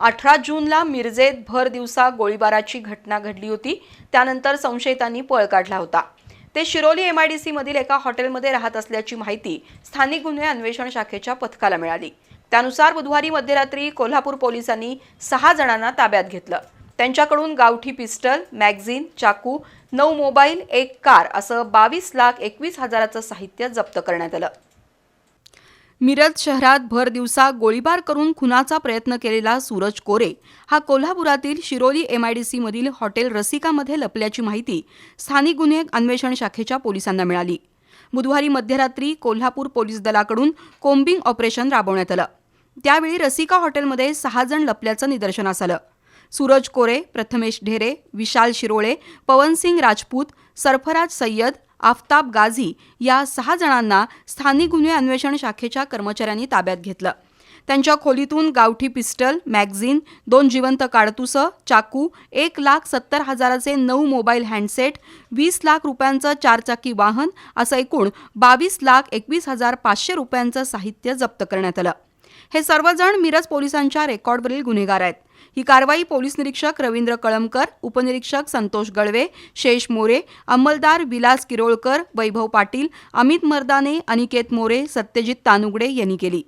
अठरा जूनला मिरजेत भर दिवसा गोळीबाराची घटना घडली होती. त्यानंतर संशयितांनी पळ काढला होता. ते शिरोली एमआयडीसी मधील एका हॉटेलमध्ये राहत असल्याची माहिती स्थानिक गुन्हे अन्वेषण शाखेच्या पथकाला मिळाली. त्यानुसार बुधवारी मध्यरात्री कोल्हापूर पोलिसांनी सहा जणांना ताब्यात घेतलं. त्यांच्याकडून गावठी पिस्टल मॅगझिन चाकू नऊ मोबाईल एक कार असं बावीस लाख एकवीस हजाराचं साहित्य जप्त करण्यात आलं. मिरज शहरात भर दिवसा गोळीबार करून खुनाचा प्रयत्न केलेला सूरज कोरे. हा कोल्हापुरातील शिरोली एमआयडीसी मधील हॉटेल रसिकामध्ये लपल्याची माहिती स्थानिक गुन्हे अन्वेषण शाखेच्या पोलिसांना मिळाली. बुधवारी मध्यरात्री कोल्हापूर पोलीस दलाकडून कोम्बिंग ऑपरेशन राबवण्यात आलं. त्यावेळी रसिका हॉटेलमध्ये सहा जण लपल्याचं निदर्शनास आलं. सूरज कोरे प्रथमेश ढेरे विशाल शिरोळे पवनसिंग राजपूत सरफराज सय्यद आफताब गाझी या सहा जणांना स्थानिक गुन्हे अन्वेषण शाखेच्या कर्मचाऱ्यांनी ताब्यात घेतलं. त्यांच्या खोलीतून गावठी पिस्टल मॅगझिन दोन जिवंत काडतुसं चाकू एक लाख सत्तर हजाराचे नऊ मोबाईल हँडसेट वीस लाख रुपयांचं चारचाकी वाहन असं एकूण बावीस लाख एकवीस हजार पाचशे रुपयांचं साहित्य जप्त करण्यात आलं. हे सर्वजण मिरज पोलिसांच्या रेकॉर्डवरील गुन्हेगार आहेत. ही कारवाई पोलीस निरीक्षक रवींद्र कळमकर उपनिरीक्षक संतोष गळवे शेष मोरे अंमलदार विलास किरोळकर वैभव पाटील अमित मर्दाने अनिकेत मोरे सत्यजित तानुगडे यांनी केली.